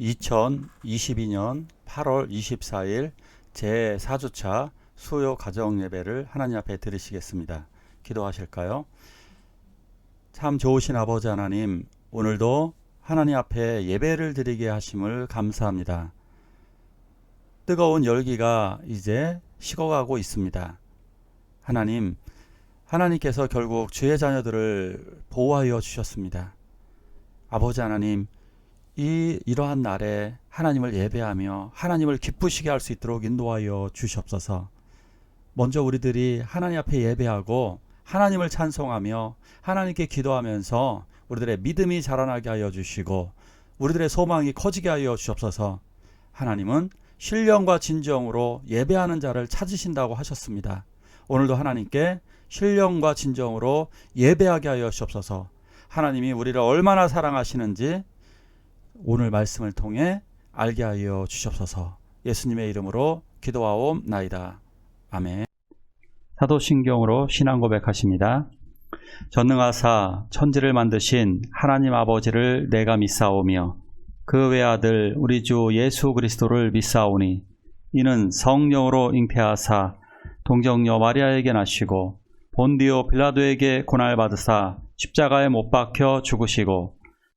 2022년 8월 24일 제 4주차 수요 가정 예배를 하나님 앞에 드리시겠습니다. 기도하실까요? 참 좋으신 아버지 하나님, 오늘도 하나님 앞에 예배를 드리게 하심을 감사합니다. 뜨거운 열기가 이제 식어가고 있습니다. 하나님, 하나님께서 결국 주의 자녀들을 보호하여 주셨습니다. 아버지 하나님, 이 이러한 날에 하나님을 예배하며 하나님을 기쁘시게 할 수 있도록 인도하여 주시옵소서. 먼저 우리들이 하나님 앞에 예배하고 하나님을 찬송하며 하나님께 기도하면서 우리들의 믿음이 자라나게 하여 주시고 우리들의 소망이 커지게 하여 주옵소서. 하나님은 신령과 진정으로 예배하는 자를 찾으신다고 하셨습니다. 오늘도 하나님께 신령과 진정으로 예배하게 하여 주옵소서. 하나님이 우리를 얼마나 사랑하시는지 오늘 말씀을 통해 알게 하여 주시옵소서. 예수님의 이름으로 기도하옵나이다. 아멘. 사도신경으로 신앙 고백하십니다. 전능하사 천지를 만드신 하나님 아버지를 내가 믿사오며 그 외아들 우리 주 예수 그리스도를 믿사오니 이는 성령으로 잉태하사 동정녀 마리아에게 나시고 본디오 빌라도에게 고날 받으사 십자가에 못 박혀 죽으시고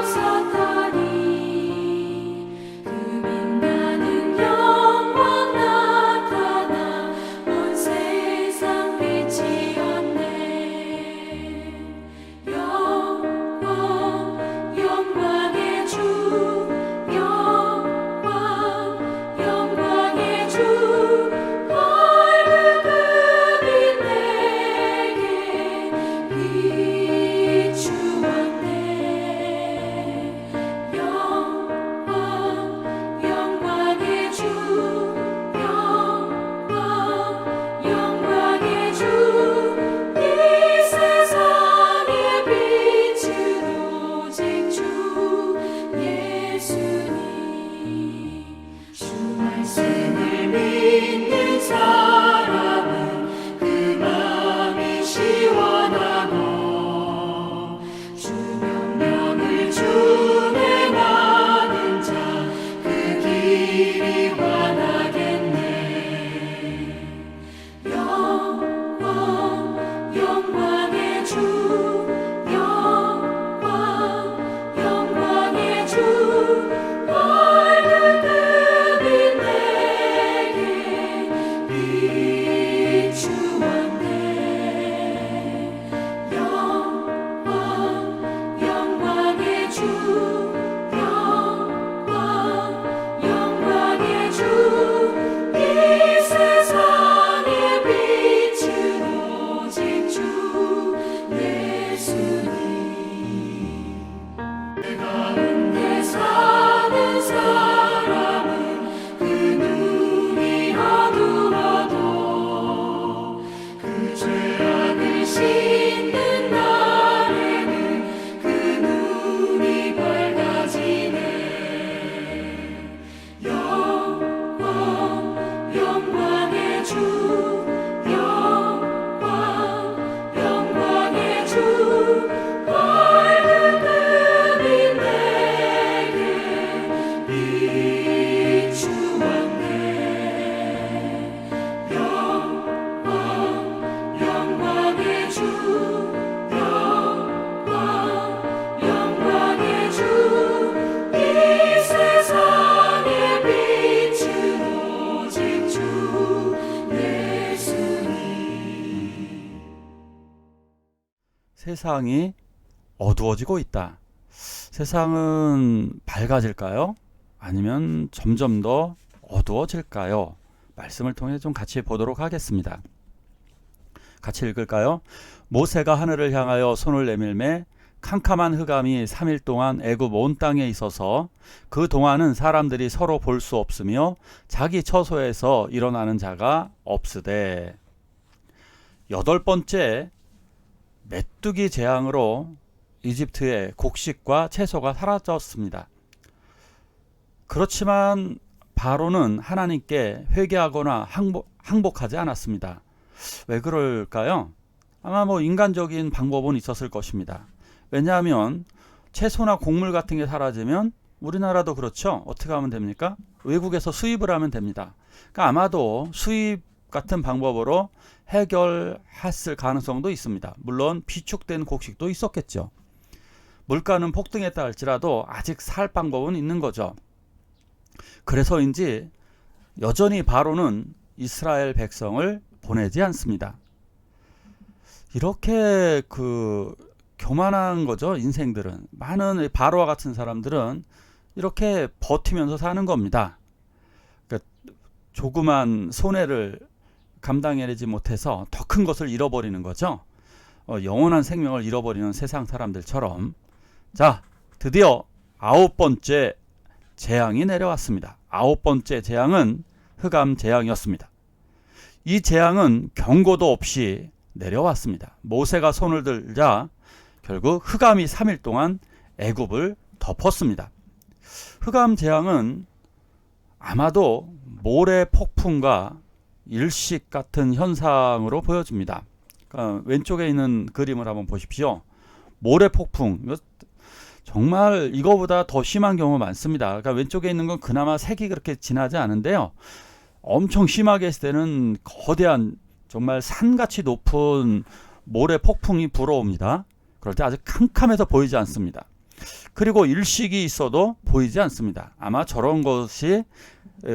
빛 세상이 어두워지고 있다. 세상은 밝아질까요? 아니면 점점 더 어두워질까요? 말씀을 통해 좀 같이 보도록 하겠습니다. 같이 읽을까요? 모세가 하늘을 향하여 손을 내밀매 캄캄한 흑암이 3일 동안 애굽 온 땅에 있어서 그 동안은 사람들이 서로 볼 수 없으며 자기 처소에서 일어나는 자가 없으되 여덟 번째 메뚜기 재앙으로 이집트의 곡식과 채소가 사라졌습니다. 그렇지만 바로는 하나님께 회개하거나 항복, 항복하지 않았습니다. 왜 그럴까요? 아마 뭐 인간적인 방법은 있었을 것입니다. 왜냐하면 채소나 곡물 같은 게 사라지면 우리나라도 그렇죠. 어떻게 하면 됩니까? 외국에서 수입을 하면 됩니다. 그러니까 아마도 수입 같은 방법으로 해결했을 가능성도 있습니다. 물론 비축된 곡식도 있었겠죠. 물가는 폭등했다 할지라도 아직 살 방법은 있는 거죠. 그래서인지 여전히 바로는 이스라엘 백성을 보내지 않습니다. 이렇게 그 교만한 거죠, 인생들은. 많은 바로와 같은 사람들은 이렇게 버티면서 사는 겁니다. 그러니까 조그만 손해를 감당해내지 못해서 더 큰 것을 잃어버리는 거죠. 어, 영원한 생명을 잃어버리는 세상 사람들처럼. 자, 드디어 아홉 번째 재앙이 내려왔습니다. 아홉 번째 재앙은 흑암 재앙이었습니다. 이 재앙은 경고도 없이 내려왔습니다. 모세가 손을 들자 결국 흑암이 3일 동안 애굽을 덮었습니다. 흑암 재앙은 아마도 모래 폭풍과 일식 같은 현상으로 보여집니다. 그러니까 왼쪽에 있는 그림을 한번 보십시오. 모래 폭풍. 정말 이거보다 더 심한 경우 많습니다. 그러니까 왼쪽에 있는 건 그나마 색이 그렇게 진하지 않은데요. 엄청 심하게 했을 때는 거대한 정말 산같이 높은 모래 폭풍이 불어옵니다. 그럴 때 아주 캄캄해서 보이지 않습니다. 그리고 일식이 있어도 보이지 않습니다. 아마 저런 것이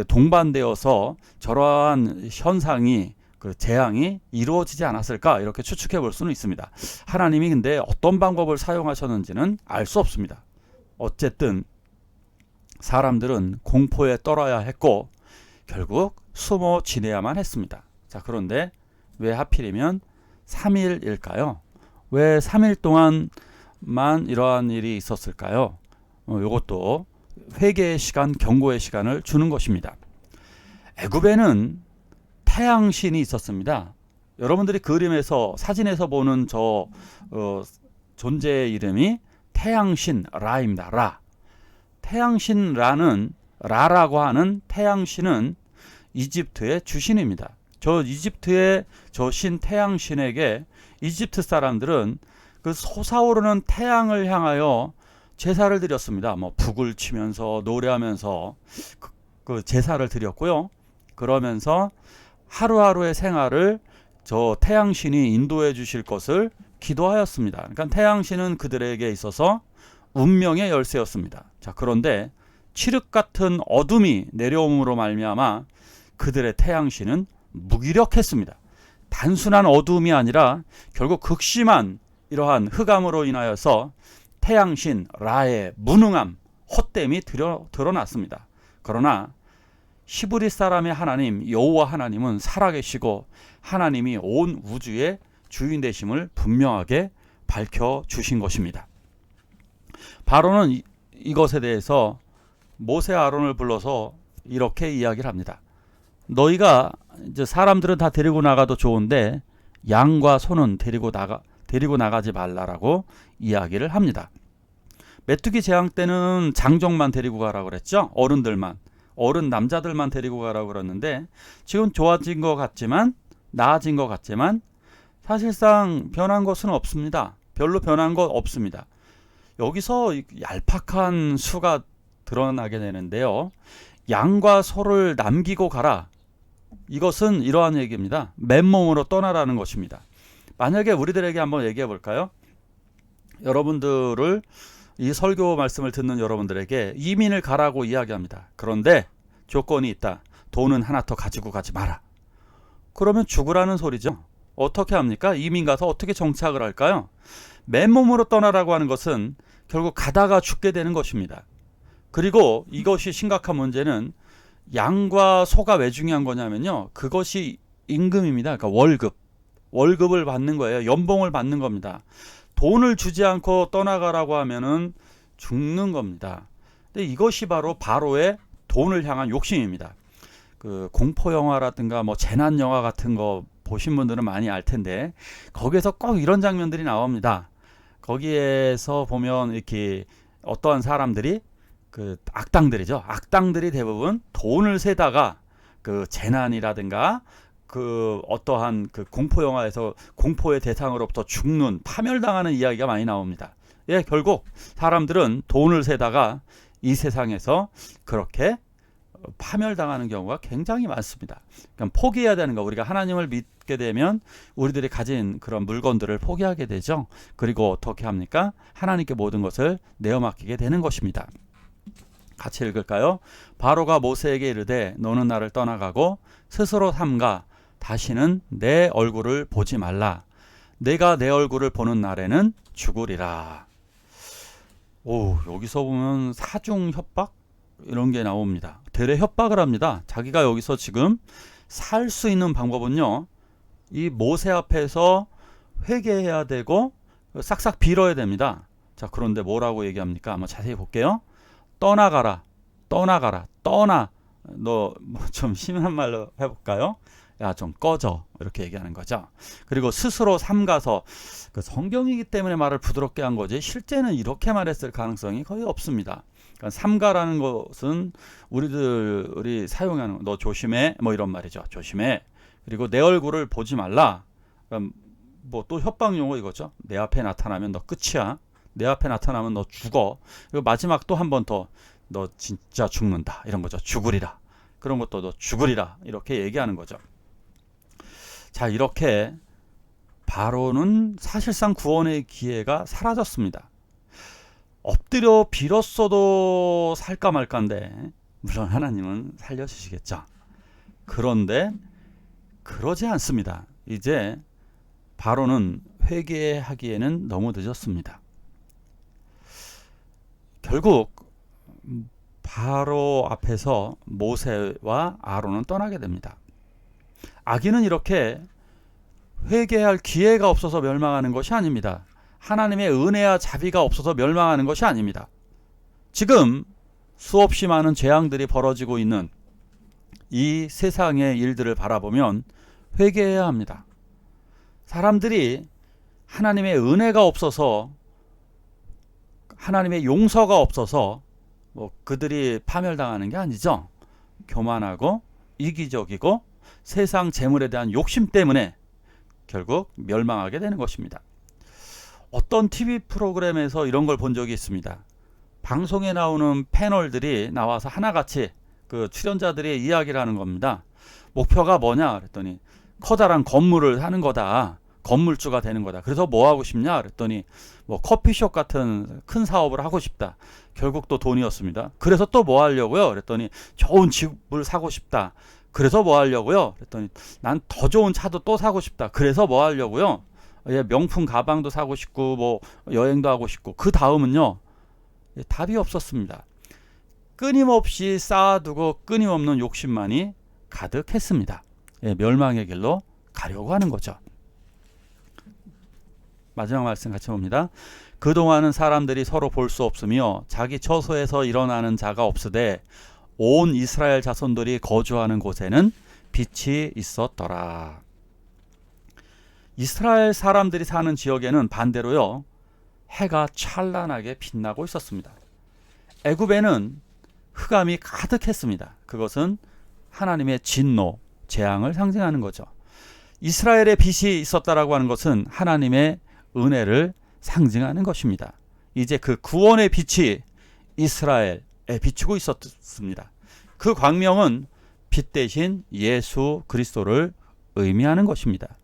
동반되어서 저러한 현상이 그 재앙이 이루어지지 않았을까 이렇게 추측해 볼 수는 있습니다. 하나님이 근데 어떤 방법을 사용하셨는지는 알 수 없습니다. 어쨌든 사람들은 공포에 떨어야 했고 결국 숨어 지내야만 했습니다. 자, 그런데 왜 하필이면 3일일까요? 왜 3일 동안만 이러한 일이 있었을까요? 어, 이것도 회개의 시간, 경고의 시간을 주는 것입니다. 애굽에는 태양 신이 있었습니다. 여러분들이 그림에서 사진에서 보는 저 어, 존재의 이름이 태양신 라입니다. 라. 태양신 라는 라라고 하는 태양신은 이집트의 주신입니다. 저 이집트의 저 신 태양신에게 이집트 사람들은 그 솟아오르는 태양을 향하여 제사를 드렸습니다. 뭐 북을 치면서 노래하면서 그, 그 제사를 드렸고요. 그러면서 하루하루의 생활을 저 태양신이 인도해 주실 것을 기도하였습니다. 그러니까 태양신은 그들에게 있어서 운명의 열쇠였습니다. 자, 그런데 칠흑 같은 어둠이 내려옴으로 말미암아 그들의 태양신은 무기력했습니다. 단순한 어둠이 아니라 결국 극심한 이러한 흑암으로 인하여서 태양신 라의 무능함, 헛됨이 드러, 드러났습니다. 그러나 히브리 사람의 하나님 여호와 하나님은 살아계시고 하나님이 온 우주의 주인 되심을 분명하게 밝혀 주신 것입니다. 바로는 이, 이것에 대해서 모세 아론을 불러서 이렇게 이야기를 합니다. 너희가 이제 사람들은 다 데리고 나가도 좋은데 양과 소는 데리고 나가 데리고 나가지 말라라고 이야기를 합니다. 메뚜기 재앙 때는 장정만 데리고 가라고 그랬죠. 어른들만. 어른 남자들만 데리고 가라고 그랬는데 지금 좋아진 것 같지만 나아진 것 같지만 사실상 변한 것은 없습니다. 별로 변한 것 없습니다. 여기서 얄팍한 수가 드러나게 되는데요. 양과 소를 남기고 가라. 이것은 이러한 얘기입니다. 맨몸으로 떠나라는 것입니다. 만약에 우리들에게 한번 얘기해 볼까요? 여러분들을 이 설교 말씀을 듣는 여러분들에게 이민을 가라고 이야기합니다. 그런데 조건이 있다. 돈은 하나 더 가지고 가지 마라. 그러면 죽으라는 소리죠. 어떻게 합니까? 이민 가서 어떻게 정착을 할까요? 맨몸으로 떠나라고 하는 것은 결국 가다가 죽게 되는 것입니다. 그리고 이것이 심각한 문제는 양과 소가 왜 중요한 거냐면요. 그것이 임금입니다. 그러니까 월급. 월급을 받는 거예요. 연봉을 받는 겁니다. 돈을 주지 않고 떠나가라고 하면은 죽는 겁니다. 근데 이것이 바로 바로의 돈을 향한 욕심입니다. 그 공포 영화라든가 뭐 재난 영화 같은 거 보신 분들은 많이 알 텐데 거기에서 꼭 이런 장면들이 나옵니다. 거기에서 보면 이렇게 어떠한 사람들이 그 악당들이죠. 악당들이 대부분 돈을 세다가 그 재난이라든가 그 어떠한 그 공포 영화에서 공포의 대상으로부터 죽는 파멸당하는 이야기가 많이 나옵니다. 예, 결국 사람들은 돈을 세다가 이 세상에서 그렇게 파멸당하는 경우가 굉장히 많습니다. 그러니까 포기해야 되는 거. 우리가 하나님을 믿게 되면 우리들이 가진 그런 물건들을 포기하게 되죠. 그리고 어떻게 합니까? 하나님께 모든 것을 내어 맡기게 되는 것입니다. 같이 읽을까요? 바로가 모세에게 이르되 너는 나를 떠나가고 스스로 삼가 다시는 내 얼굴을 보지 말라. 내가 내 얼굴을 보는 날에는 죽으리라. 오, 여기서 보면 사중 협박 이런 게 나옵니다. 대래 협박을 합니다. 자기가 여기서 지금 살 수 있는 방법은요. 이 모세 앞에서 회개해야 되고 싹싹 빌어야 됩니다. 자, 그런데 뭐라고 얘기합니까? 한번 자세히 볼게요. 떠나가라. 떠나가라. 떠나. 너 뭐 좀 심한 말로 해 볼까요? 야, 좀 꺼져. 이렇게 얘기하는 거죠. 그리고 스스로 삼가서 그 성경이기 때문에 말을 부드럽게 한 거지 실제는 이렇게 말했을 가능성이 거의 없습니다. 그러니까 삼가라는 것은 우리들이 사용하는 너 조심해 뭐 이런 말이죠. 조심해. 그리고 내 얼굴을 보지 말라. 뭐 또 협박 용어 이거죠. 내 앞에 나타나면 너 끝이야. 내 앞에 나타나면 너 죽어. 그리고 마지막 또 한 번 더 너 진짜 죽는다. 이런 거죠. 죽으리라. 그런 것도 너 죽으리라. 이렇게 얘기하는 거죠. 자, 이렇게 바로는 사실상 구원의 기회가 사라졌습니다. 엎드려 빌었어도 살까 말까인데 물론 하나님은 살려주시겠죠. 그런데 그러지 않습니다. 이제 바로는 회개하기에는 너무 늦었습니다. 결국 바로 앞에서 모세와 아론은 떠나게 됩니다. 아기는 이렇게 회개할 기회가 없어서 멸망하는 것이 아닙니다. 하나님의 은혜와 자비가 없어서 멸망하는 것이 아닙니다. 지금 수없이 많은 재앙들이 벌어지고 있는 이 세상의 일들을 바라보면 회개해야 합니다. 사람들이 하나님의 은혜가 없어서 하나님의 용서가 없어서 뭐 그들이 파멸당하는 게 아니죠. 교만하고 이기적이고 세상 재물에 대한 욕심 때문에 결국 멸망하게 되는 것입니다. 어떤 TV 프로그램에서 이런 걸 본 적이 있습니다. 방송에 나오는 패널들이 나와서 하나같이 그 출연자들의 이야기를 하는 겁니다. 목표가 뭐냐 그랬더니 커다란 건물을 사는 거다. 건물주가 되는 거다. 그래서 뭐 하고 싶냐 그랬더니 뭐 커피숍 같은 큰 사업을 하고 싶다. 결국 또 돈이었습니다. 그래서 또 뭐 하려고요? 그랬더니 좋은 집을 사고 싶다. 그래서 뭐 하려고요? 그랬더니 난 더 좋은 차도 또 사고 싶다. 그래서 뭐 하려고요? 예, 명품 가방도 사고 싶고 뭐 여행도 하고 싶고 그 다음은요. 예, 답이 없었습니다. 끊임없이 쌓아두고 끊임없는 욕심만이 가득했습니다. 예, 멸망의 길로 가려고 하는 거죠. 마지막 말씀 같이 봅니다. 그동안은 사람들이 서로 볼 수 없으며 자기 처소에서 일어나는 자가 없으되 온 이스라엘 자손들이 거주하는 곳에는 빛이 있었더라. 이스라엘 사람들이 사는 지역에는 반대로요. 해가 찬란하게 빛나고 있었습니다. 애굽에는 흑암이 가득했습니다. 그것은 하나님의 진노, 재앙을 상징하는 거죠. 이스라엘의 빛이 있었다라고 하는 것은 하나님의 은혜를 상징하는 것입니다. 이제 그 구원의 빛이 이스라엘에 비추고 있었습니다. 그 광명은 빛 대신 예수 그리스도를 의미하는 것입니다.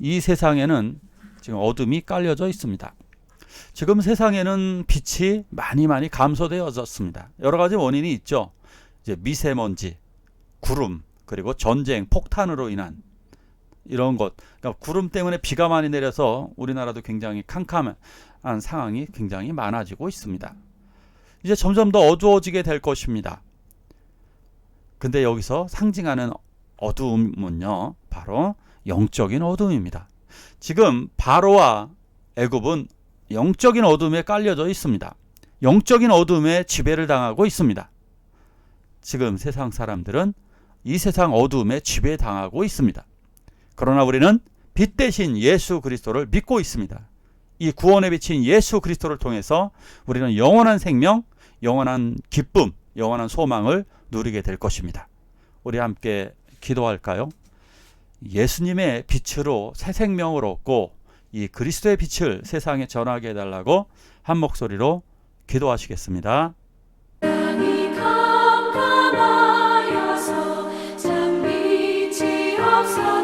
이 세상에는 지금 어둠이 깔려져 있습니다. 지금 세상에는 빛이 많이 많이 감소되어졌습니다. 여러 가지 원인이 있죠. 이제 미세먼지, 구름, 그리고 전쟁, 폭탄으로 인한 이런 것. 그러니까 구름 때문에 비가 많이 내려서 우리나라도 굉장히 캄캄한 상황이 굉장히 많아지고 있습니다. 이제 점점 더 어두워지게 될 것입니다. 근데 여기서 상징하는 어두움은요, 바로 영적인 어두움입니다. 지금 바로와 애굽은 영적인 어둠에 깔려져 있습니다. 영적인 어둠에 지배를 당하고 있습니다. 지금 세상 사람들은 이 세상 어두움에 지배당하고 있습니다. 그러나 우리는 빛 대신 예수 그리스도를 믿고 있습니다. 이 구원에 비친 예수 그리스도를 통해서 우리는 영원한 생명, 영원한 기쁨, 영원한 소망을 누리게 될 것입니다. 우리 함께 기도할까요? 예수님의 빛으로 새 생명을 얻고 이 그리스도의 빛을 세상에 전하게 해달라고 한 목소리로 기도하시겠습니다. 참 빛이 없었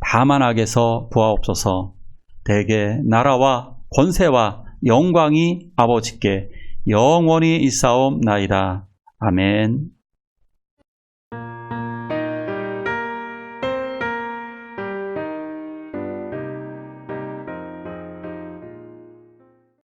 다만 악에서 부하옵소서. 대개 나라와 권세와 영광이 아버지께 영원히 있사옵나이다. 아멘.